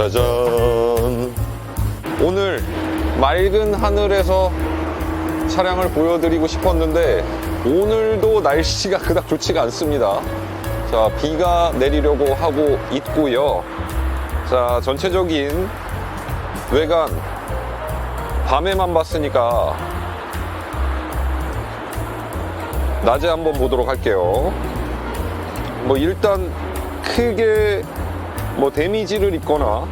짜잔. 오늘 맑은 하늘에서 차량을 보여드리고 싶었는데 오늘도 날씨가 그닥 좋지가 않습니다. 자 비가 내리려고 하고 있고요. 자 전체적인 외관 밤에만 봤으니까 낮에 한번 보도록 할게요. 뭐 일단 크게 뭐 데미지를 입거나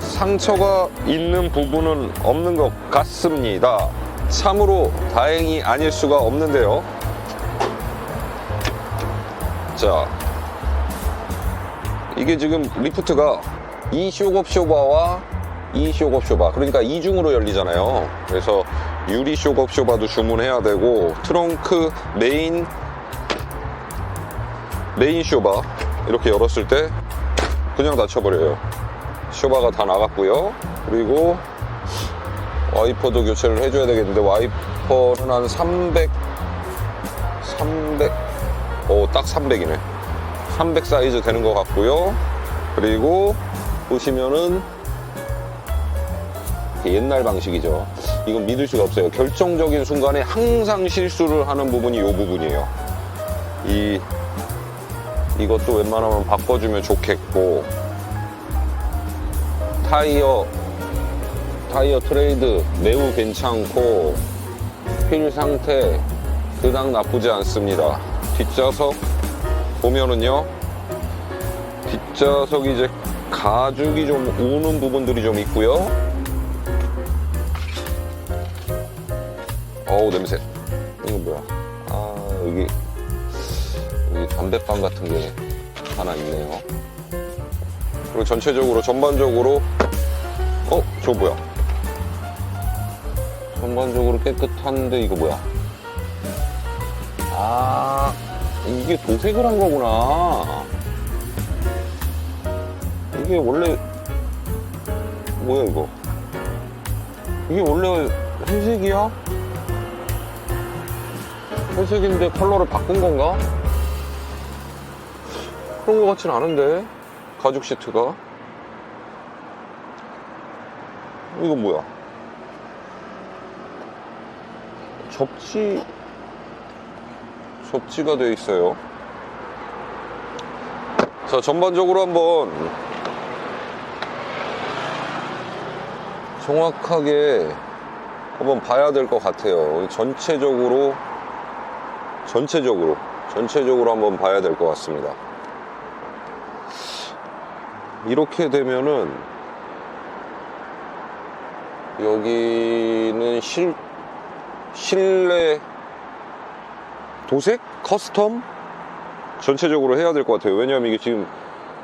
상처가 있는 부분은 없는 것 같습니다. 참으로 다행이 아닐 수가 없는데요. 자, 이게 지금 리프트가 이 쇼겁 쇼바와 이 쇼겁 쇼바 그러니까 이중으로 열리잖아요. 그래서 유리 쇼겁 쇼바도 주문해야 되고 트렁크 메인 메인 쇼바 이렇게 열었을 때 그냥 닫혀버려요. 쇼바가 다 나갔고요. 그리고 와이퍼도 교체를 해줘야 되겠는데 와이퍼는 한 300, 300, 오, 딱 300이네. 300 사이즈 되는 것 같고요. 그리고 보시면은 옛날 방식이죠. 이건 믿을 수가 없어요. 결정적인 순간에 항상 실수를 하는 부분이 이 부분이에요. 이 이것도 웬만하면 바꿔주면 좋겠고. 타이어 타이어 트레이드 매우 괜찮고 휠 상태 그닥 나쁘지 않습니다. 뒷좌석 보면은요 뒷좌석이 이제 가죽이 좀 우는 부분들이 좀 있고요. 어우 냄새. 이거 뭐야? 아 여기 담배빵 같은 게 하나 있네요. 그리고 전체적으로 전반적으로 어? 저 뭐야? 전반적으로 깨끗한데 이거 뭐야? 아 이게 도색을 한 거구나. 이게 원래 뭐야 이거? 이게 원래 회색이야? 회색인데 컬러를 바꾼 건가? 그런 것 같진 않은데 가죽 시트가. 이건 뭐야? 접지 접지가 되어 있어요. 자 전반적으로 한번 정확하게 한번 봐야 될 것 같아요. 전체적으로 전체적으로 전체적으로 한번 봐야 될 것 같습니다 이렇게 되면은 여기는 실 실내 도색 커스텀 전체적으로 해야 될 것 같아요. 왜냐하면 이게 지금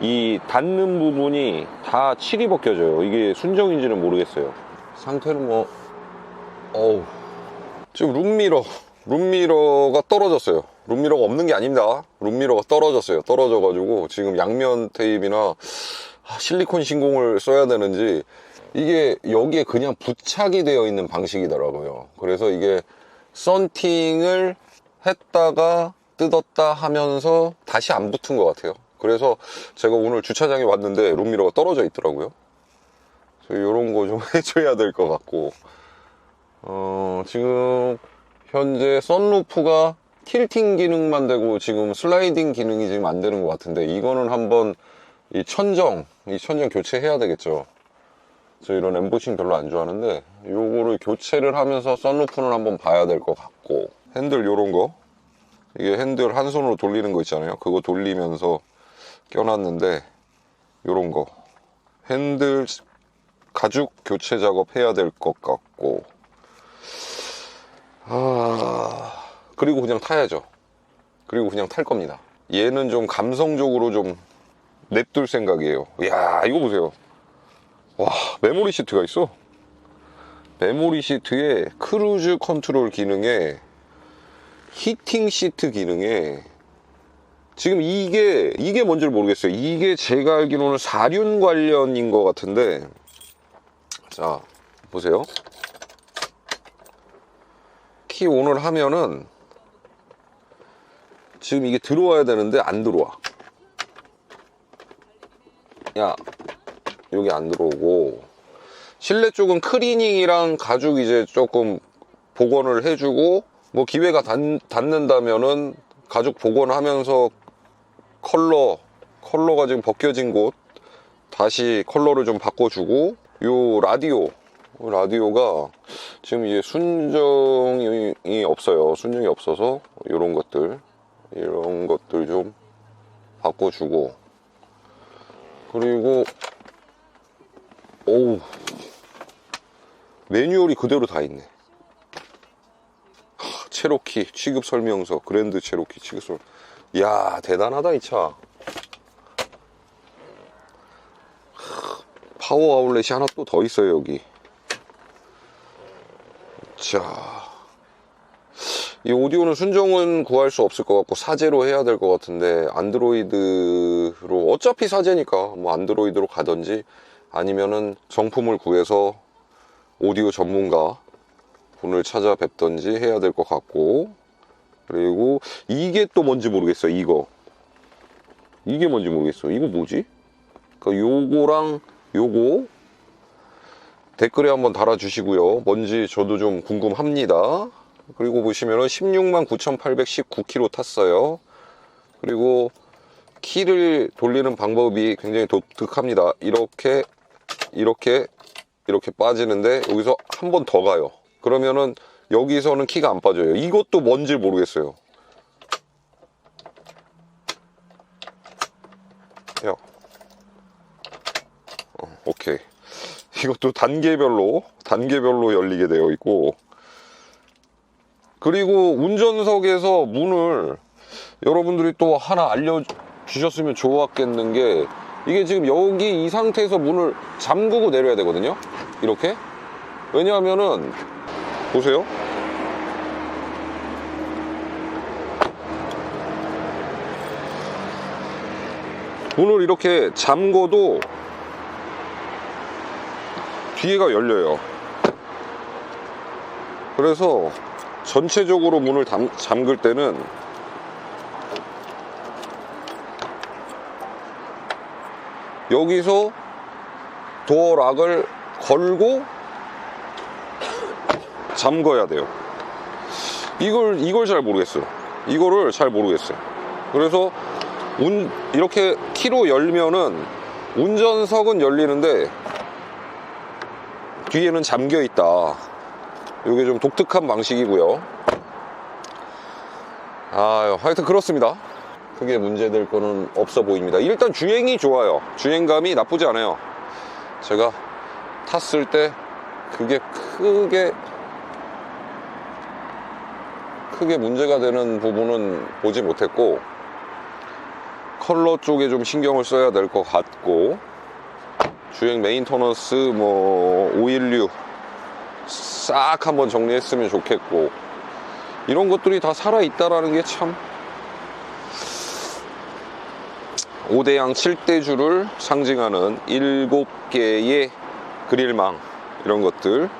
이 닿는 부분이 다 칠이 벗겨져요. 이게 순정인지는 모르겠어요. 상태는 뭐 어우 지금 룸미러 룸미러가 떨어졌어요. 룸미러가 없는 게 아닙니다. 룸미러가 떨어졌어요. 떨어져가지고 지금 양면 테이프나 실리콘 신공을 써야 되는지 이게 여기에 그냥 부착이 되어 있는 방식이더라고요. 그래서 이게 썬팅을 했다가 뜯었다 하면서 다시 안 붙은 것 같아요. 그래서 제가 오늘 주차장에 왔는데 룸미러가 떨어져 있더라고요. 이런 거 좀 해줘야 될 것 같고 어, 지금 현재 썬루프가 틸팅 기능만 되고 지금 슬라이딩 기능이 지금 안 되는 것 같은데 이거는 한번 이 천정, 이 천정 교체해야 되겠죠. 저 이런 엠보싱 별로 안 좋아하는데 요거를 교체를 하면서 썬루프는 한번 봐야 될 것 같고 핸들 요런 거 이게 핸들 한 손으로 돌리는 거 있잖아요. 그거 돌리면서 껴놨는데 요런 거 핸들 가죽 교체 작업 해야 될 것 같고 아 그리고 그냥 타야죠. 그리고 그냥 탈 겁니다. 얘는 좀 감성적으로 좀 냅둘 생각이에요. 이야, 이거 보세요. 와, 메모리 시트가 있어. 메모리 시트에 크루즈 컨트롤 기능에 히팅 시트 기능에 지금 이게 이게 뭔지를 모르겠어요. 이게 제가 알기로는 사륜 관련인 것 같은데 자 보세요. 키 온을 하면은 지금 이게 들어와야 되는데 안 들어와. 야, 여기 안 들어오고. 실내 쪽은 클리닝이랑 가죽 이제 조금 복원을 해주고 뭐 기회가 닿, 닿는다면은 가죽 복원하면서 컬러 컬러가 지금 벗겨진 곳 다시 컬러를 좀 바꿔주고 요 라디오 라디오가 지금 이제 순정이 없어요. 순정이 없어서 이런 것들 이런 것들 좀 바꿔주고 그리고 오우. 매뉴얼이 그대로 다 있네. 하, 체로키 취급 설명서 그랜드 체로키 취급 설명 이야 대단하다 이차. 파워 아울렛이 하나 또 더 있어요 여기. 자, 이 오디오는 순정은 구할 수 없을 것 같고 사제로 해야 될 것 같은데 안드로이드로 어차피 사제니까 뭐 안드로이드로 가든지 아니면은 정품을 구해서 오디오 전문가 분을 찾아뵙던지 해야 될 것 같고 그리고 이게 또 뭔지 모르겠어요 이거 이게 뭔지 모르겠어요 이거 뭐지? 그 요거랑 요거 댓글에 한번 달아주시고요. 뭔지 저도 좀 궁금합니다. 그리고 보시면은 16만 9,819km 탔어요. 그리고 키를 돌리는 방법이 굉장히 독특합니다. 이렇게, 이렇게, 이렇게 빠지는데 여기서 한 번 더 가요. 그러면은 여기서는 키가 안 빠져요. 이것도 뭔지 모르겠어요. 야. 어, 오케이. 이것도 단계별로 단계별로 열리게 되어 있고 그리고 운전석에서 문을 여러분들이 또 하나 알려주셨으면 좋았겠는 게 이게 지금 여기 이 상태에서 문을 잠그고 내려야 되거든요. 이렇게. 왜냐하면은 보세요. 문을 이렇게 잠궈도 뒤에가 열려요. 그래서 전체적으로 문을 담, 잠글 때는 여기서 도어 락을 걸고 잠궈야 돼요. 이걸 이걸 잘 모르겠어요. 이거를 잘 모르겠어요. 그래서 운, 이렇게 키로 열면은 운전석은 열리는데 뒤에는 잠겨 있다. 이게 좀 독특한 방식이고요. 아, 하여튼 그렇습니다. 크게 문제될 거는 없어 보입니다. 일단 주행이 좋아요. 주행감이 나쁘지 않아요. 제가 탔을 때 그게 크게 크게 문제가 되는 부분은 보지 못했고 컬러 쪽에 좀 신경을 써야 될 것 같고 주행 메인터넌스 뭐 오일류 싹 한번 정리했으면 좋겠고 이런 것들이 다 살아있다라는 게 참. 5대양 7대주를 상징하는 7개의 그릴망 이런 것들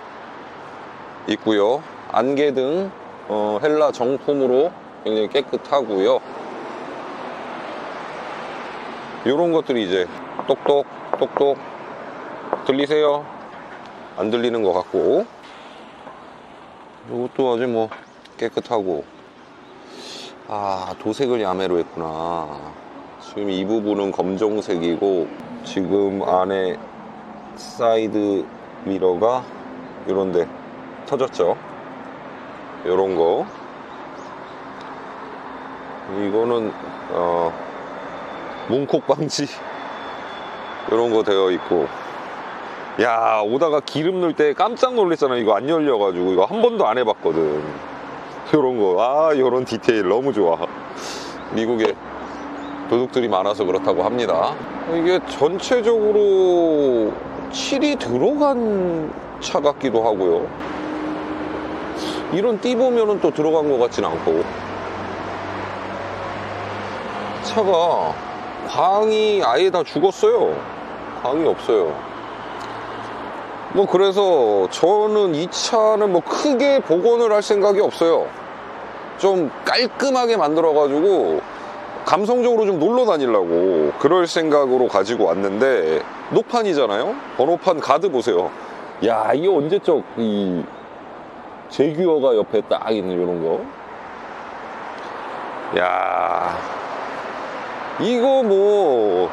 있고요. 안개 등 어, 헬라 정품으로 굉장히 깨끗하고요. 이런 것들이 이제 똑똑 똑똑 들리세요? 안 들리는 것 같고. 이것도 아주 뭐 깨끗하고. 아 도색을 야매로 했구나. 지금 이 부분은 검정색이고 지금 안에 사이드 미러가 이런데 터졌죠? 요런 거. 이거는 어 문콕 방지? 이런 거 되어 있고 야 오다가 기름 넣을 때 깜짝 놀랐잖아. 이거 안 열려가지고. 이거 한 번도 안 해봤거든. 요런 거아 요런 디테일 너무 좋아. 미국에 도둑들이 많아서 그렇다고 합니다. 이게 전체적으로 칠이 들어간 차 같기도 하고요. 이런 띠 보면은 또 들어간 것 같진 않고. 차가 광이 아예 다 죽었어요. 광이 없어요 뭐 그래서 저는 이 차는 뭐 크게 복원을 할 생각이 없어요 좀 깔끔하게 만들어 가지고 감성적으로 좀 놀러 다니려고 그럴 생각으로 가지고 왔는데 녹판이잖아요. 번호판 가드 보세요. 야, 이게 언제적 이 제규어가 옆에 딱 있는 이런 거. 야, 이거 뭐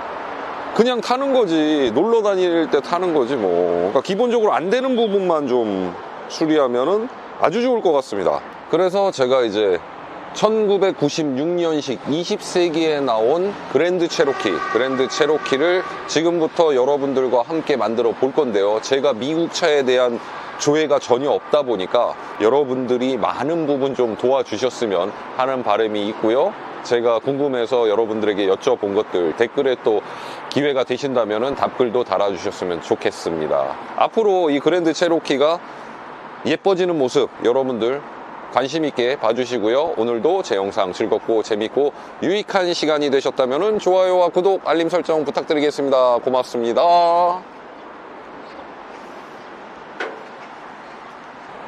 그냥 타는 거지. 놀러 다닐 때 타는 거지 뭐. 그러니까 기본적으로 안 되는 부분만 좀 수리하면은 아주 좋을 것 같습니다. 그래서 제가 이제 1996년식 20세기에 나온 그랜드 체로키, 그랜드 체로키를 지금부터 여러분들과 함께 만들어 볼 건데요. 제가 미국 차에 대한 조회가 전혀 없다 보니까 여러분들이 많은 부분 좀 도와주셨으면 하는 바람이 있고요. 제가 궁금해서 여러분들에게 여쭤본 것들 댓글에 또 기회가 되신다면 답글도 달아주셨으면 좋겠습니다. 앞으로 이 그랜드 체로키가 예뻐지는 모습 여러분들 관심 있게 봐주시고요. 오늘도 제 영상 즐겁고 재밌고 유익한 시간이 되셨다면 좋아요와 구독, 알림 설정 부탁드리겠습니다. 고맙습니다.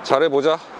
잘해보자.